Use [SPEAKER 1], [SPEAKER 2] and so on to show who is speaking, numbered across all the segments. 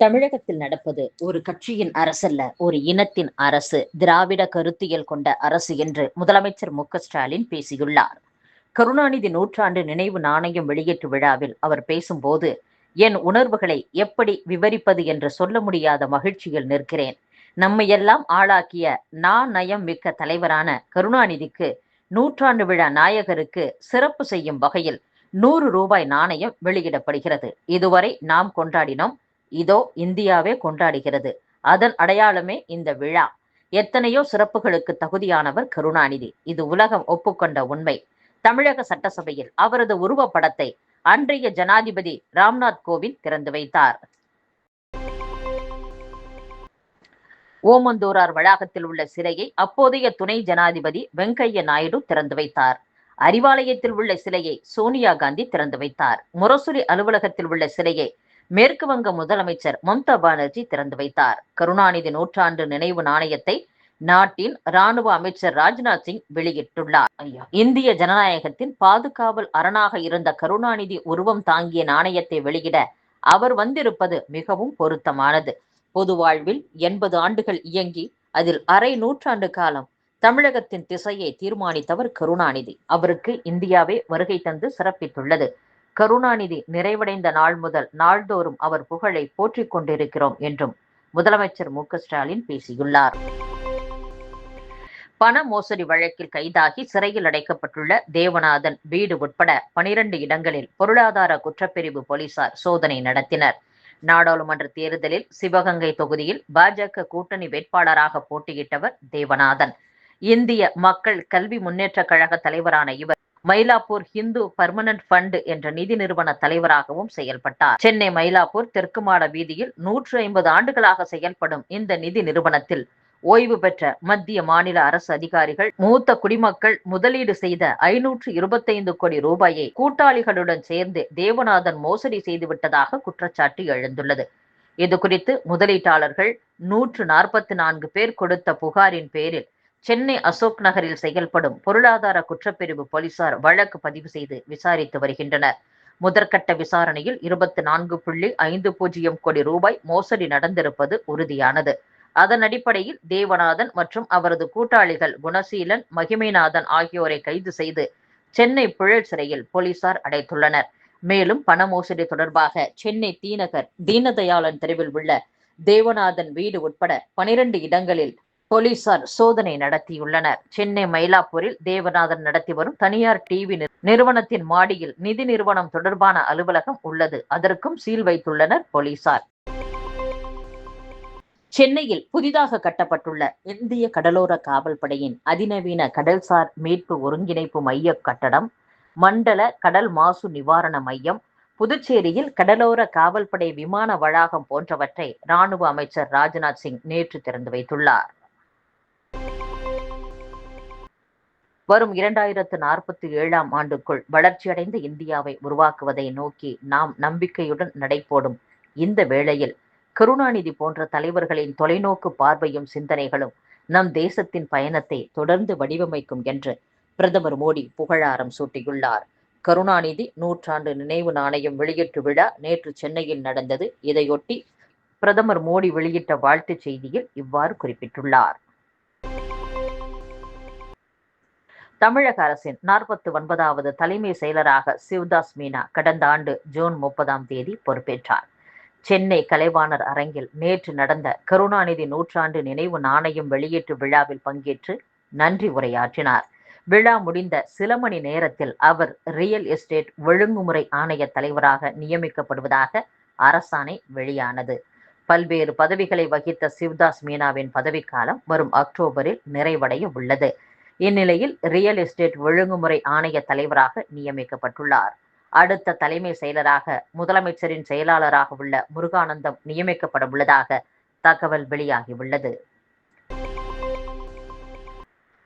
[SPEAKER 1] தமிழகத்தில் நடப்பது ஒரு கட்சியின் அரசல்ல ஒரு இனத்தின் அரசு திராவிட கருத்தியல் கொண்ட அரசு என்று முதலமைச்சர் மு ஸ்டாலின் பேசியுள்ளார். கருணாநிதி நூற்றாண்டு நினைவு நாணயம் வெளியீட்டு விழாவில் அவர் பேசும்போது என் உணர்வுகளை எப்படி விவரிப்பது என்று சொல்ல முடியாத மகிழ்ச்சியில் நிற்கிறேன். நம்மையெல்லாம் ஆளாக்கிய நா நயம் மிக்க தலைவரான கருணாநிதிக்கு நூற்றாண்டு விழா நாயகருக்கு சிறப்பு செய்யும் வகையில் நூறு ரூபாய் நாணயம் வெளியிடப்படுகிறது. இதுவரை நாம் கொண்டாடினோம் இதோ இந்தியாவே கொண்டாடுகிறது. அதன் அடையாளமே இந்த விழா. எத்தனையோ சிறப்புகளுக்கு தகுதியானவர் கருணாநிதி. இது உலகம் ஒப்புக்கொண்ட உண்மை. தமிழக சட்டசபையில் அவரது உருவப்படத்தை அன்றைய ஜனாதிபதி ராம்நாத் கோவிந்த் திறந்து வைத்தார். ஓமந்தூரார் வளாகத்தில் உள்ள சிலையை அப்போதைய துணை ஜனாதிபதி வெங்கையா நாயுடு திறந்து வைத்தார். அறிவாலயத்தில் உள்ள சிலையை சோனியா காந்தி திறந்து வைத்தார். முரசொலி அலுவலகத்தில் உள்ள சிலையை மேற்கு வங்க முதலமைச்சர் மம்தா பானர்ஜி திறந்து வைத்தார். கருணாநிதி நூற்றாண்டு நினைவு நாணயத்தை நாட்டின் ராணுவ அமைச்சர் ராஜ்நாத் சிங் வெளியிட்டுள்ளார். இந்திய ஜனநாயகத்தின் பாதுகாவல் அரணாக இருந்த கருணாநிதி உருவம் தாங்கிய நாணயத்தை வெளியிட அவர் வந்திருப்பது மிகவும் பொருத்தமானது. பொது வாழ்வில் எண்பது ஆண்டுகள் இயங்கி அதில் அரை நூற்றாண்டு காலம் தமிழகத்தின் திசையை தீர்மானித்தவர் கருணாநிதி. அவருக்கு இந்தியாவே வருகை தந்து சிறப்பித்துள்ளது. கருணாநிதி நிறைவடைந்த நாள் முதல் நாள்தோறும் அவர் புகழை போற்றிக் கொண்டிருக்கிறோம் என்றும் முதலமைச்சர் மு. ஸ்டாலின் பேசியுள்ளார். பண மோசடி வழக்கில் கைதாகி சிறையில் அடைக்கப்பட்டுள்ள தேவநாதன் வீடு உட்பட பனிரண்டு இடங்களில் பொருளாதார குற்றப்பிரிவு போலீசார் சோதனை நடத்தினர். நாடாளுமன்ற தேர்தலில் சிவகங்கை தொகுதியில் பாஜக கூட்டணி வேட்பாளராக போட்டியிட்டவர் தேவநாதன். இந்திய மக்கள் கல்வி முன்னேற்ற கழக தலைவரான இவர் மயிலாப்பூர் ஹிந்து பர்மனன்ட் ஃபண்ட் என்ற நிதி நிறுவன தலைவராகவும் செயல்பட்டார். சென்னை மயிலாப்பூர் தெற்கு மாட வீதியில் நூற்று ஐம்பது ஆண்டுகளாக செயல்படும் இந்த நிதி நிறுவனத்தில் ஓய்வு பெற்ற மத்திய மாநில அரசு அதிகாரிகள் மூத்த குடிமக்கள் முதலீடு செய்த ஐநூற்று இருபத்தைந்து கோடி ரூபாயை கூட்டாளிகளுடன் சேர்ந்து தேவநாதன் மோசடி செய்துவிட்டதாக குற்றச்சாட்டு எழுந்துள்ளது. இது குறித்து முதலீட்டாளர்கள் நூற்று நாற்பத்தி நான்கு பேர் கொடுத்த புகாரின் பேரில் சென்னை அசோக் நகரில் செயல்படும் பொருளாதார குற்றப்பிரிவு போலீசார் வழக்கு பதிவு செய்து விசாரித்து வருகின்றனர். முதற்கட்ட விசாரணையில் இருபத்தி நான்கு புள்ளி ஐந்து பூஜ்ஜியம் கோடி ரூபாய் மோசடி நடந்திருப்பது உறுதியானது. அதன் அடிப்படையில் தேவநாதன் மற்றும் அவரது கூட்டாளிகள் குணசீலன் மகிமைநாதன் ஆகியோரை கைது செய்து சென்னை புழல் சிறையில் போலீசார் அடைத்துள்ளனர். மேலும் பண மோசடி தொடர்பாக சென்னை தீநகர் தீனதயாளன் தெருவில் உள்ள தேவநாதன் வீடு உட்பட பனிரெண்டு இடங்களில் போலீசார் சோதனை நடத்தியுள்ளனர். சென்னை மயிலாப்பூரில் தேவநாதன் நடத்தி வரும் தனியார் டிவி நிறுவனத்தின் மாடியில் நிதி நிறுவனம் தொடர்பான அலுவலகம் உள்ளது. அதற்கும் சீல் வைத்துள்ளனர் போலீசார். சென்னையில் புதிதாக கட்டப்பட்டுள்ள இந்திய கடலோர காவல் படையின் அதிநவீன கடல்சார் மீட்பு ஒருங்கிணைப்பு மைய கட்டடம் மண்டல கடல் மாசு நிவாரண மையம் புதுச்சேரியில் கடலோர காவல்படை விமான வளாகம் போன்றவற்றை ராணுவ அமைச்சர் ராஜ்நாத் சிங் நேற்று திறந்து வைத்துள்ளார். வரும் இரண்டாயிரத்து நாற்பத்தி ஏழாம் ஆண்டுக்குள் வளர்ச்சியடைந்த இந்தியாவை உருவாக்குவதை நோக்கி நாம் நம்பிக்கையுடன் நடைபோடும். இந்த வேளையில் கருணாநிதி போன்ற தலைவர்களின் தொலைநோக்கு பார்வையும் சிந்தனைகளும் நம் தேசத்தின் பயணத்தை தொடர்ந்து வடிவமைக்கும் என்று பிரதமர் மோடி புகழாரம் சூட்டியுள்ளார். கருணாநிதி நூற்றாண்டு நினைவு நாணயம் வெளியீட்டு விழா நேற்று சென்னையில் நடந்தது. இதையொட்டி பிரதமர் மோடி வெளியிட்ட வாழ்த்துச் செய்தியில் இவ்வாறு குறிப்பிட்டுள்ளார். தமிழக அரசின் நாற்பத்தி ஒன்பதாவது தலைமை செயலராக சிவதாஸ் மீனா கடந்த ஆண்டு ஜூன் முப்பதாம் தேதி பொறுப்பேற்றார். சென்னை கலைவாணர் அரங்கில் நேற்று நடந்த கருணாநிதி நூற்றாண்டு நினைவு நாணயம் வெளியீட்டு விழாவில் பங்கேற்று நன்றி உரையாற்றினார். விழா முடிந்த சில மணி நேரத்தில் அவர் ரியல் எஸ்டேட் ஒழுங்குமுறை ஆணைய தலைவராக நியமிக்கப்படுவதாக அரசாணை வெளியானது. பல்வேறு பதவிகளை வகித்த சிவதாஸ் மீனாவின் பதவிக்காலம் வரும் அக்டோபரில் நிறைவடைய உள்ளது. இந்நிலையில் ரியல் எஸ்டேட் ஒழுங்குமுறை ஆணைய தலைவராக நியமிக்கப்பட்டுள்ளார். அடுத்த தலைமை செயலராக முதலமைச்சரின் செயலாளராக உள்ள முருகானந்தம் நியமிக்கப்பட உள்ளதாக தகவல் வெளியாகியுள்ளது.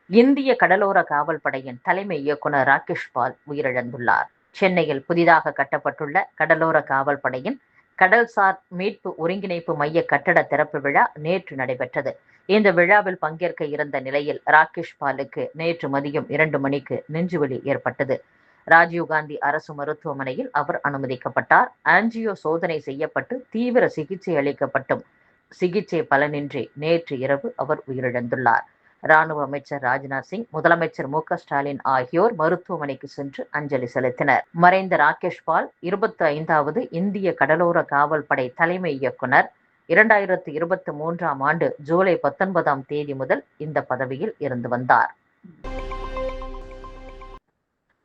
[SPEAKER 1] இந்திய கடலோர காவல் படையின் தலைமை இயக்குனர் ராகேஷ் பால் உயிரிழந்துள்ளார். சென்னையில் புதிதாக கட்டப்பட்டுள்ள கடலோர காவல் படையின் கடல்சார் மீட்பு ஒருங்கிணைப்பு மைய கட்டட திறப்பு விழா நேற்று நடைபெற்றது. இந்த விழாவில் பங்கேற்க இருந்த நிலையில் ராகேஷ் பாலுக்கு நேற்று மதியம் இரண்டு மணிக்கு நெஞ்சுவலி ஏற்பட்டது. ராஜீவ்காந்தி அரசு மருத்துவமனையில் அவர் அனுமதிக்கப்பட்டார். ஆன்ஜியோ சோதனை செய்யப்பட்டு தீவிர சிகிச்சை அளிக்கப்பட்டும். சிகிச்சை பலனின்றி நேற்று இரவு அவர் உயிரிழந்துள்ளார். ராணுவ அமைச்சர் ராஜ்நாத் சிங் முதலமைச்சர் மு ஸ்டாலின் ஆகியோர் மருத்துவமனைக்கு சென்று அஞ்சலி செலுத்தினர். மறைந்த ராகேஷ் பால் இருபத்தி ஐந்தாவது இந்திய கடலோர காவல் படை தலைமை இயக்குனர் இரண்டாயிரத்தி இருபத்தி மூன்றாம் ஆண்டு ஜூலை பத்தொன்பதாம் தேதி முதல் இந்த பதவியில் இருந்து வந்தார்.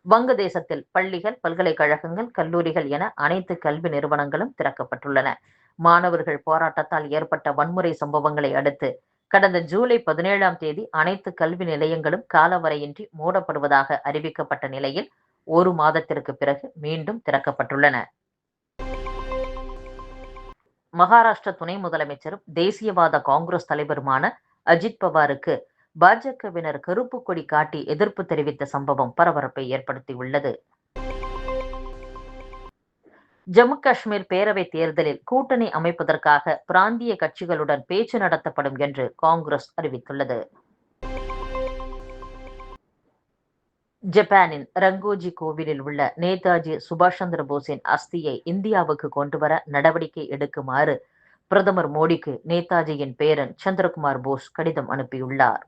[SPEAKER 1] வங்கதேசத்தில் பள்ளிகள் பல்கலைக்கழகங்கள் கல்லூரிகள் என அனைத்து கல்வி நிறுவனங்களும் திறக்கப்பட்டுள்ளன. மாணவர்கள் போராட்டத்தால் ஏற்பட்ட வன்முறை சம்பவங்களை அடுத்து கடந்த ஜூலை பதினேழாம் தேதி அனைத்து கல்வி நிலையங்களும் காலவரையின்றி மூடப்படுவதாக அறிவிக்கப்பட்ட நிலையில் ஒரு மாதத்திற்கு பிறகு மீண்டும் திறக்கப்பட்டுள்ளன. மகாராஷ்டிர துணை முதலமைச்சரும் தேசியவாத காங்கிரஸ் தலைவருமான அஜித் பவாருக்கு பாஜகவினர் கருப்பு கொடி காட்டி எதிர்ப்பு தெரிவித்த சம்பவம் பரபரப்பை ஏற்படுத்தியுள்ளது. ஜம்மு காஷ்மீர் பேரவை தேர்தலில் கூட்டணி அமைப்பதற்காக பிராந்திய கட்சிகளுடன் பேச்சு நடத்தப்படும் என்று காங்கிரஸ் அறிவித்துள்ளது. ஜப்பானின் ரங்கோஜி கோவிலில் உள்ள நேதாஜி சுபாஷ் சந்திர போஸின் அஸ்தியை இந்தியாவுக்கு கொண்டுவர நடவடிக்கை எடுக்குமாறு பிரதமர் மோடிக்கு நேதாஜியின் பேரன் சந்திரகுமார் போஸ் கடிதம் அனுப்பியுள்ளார்.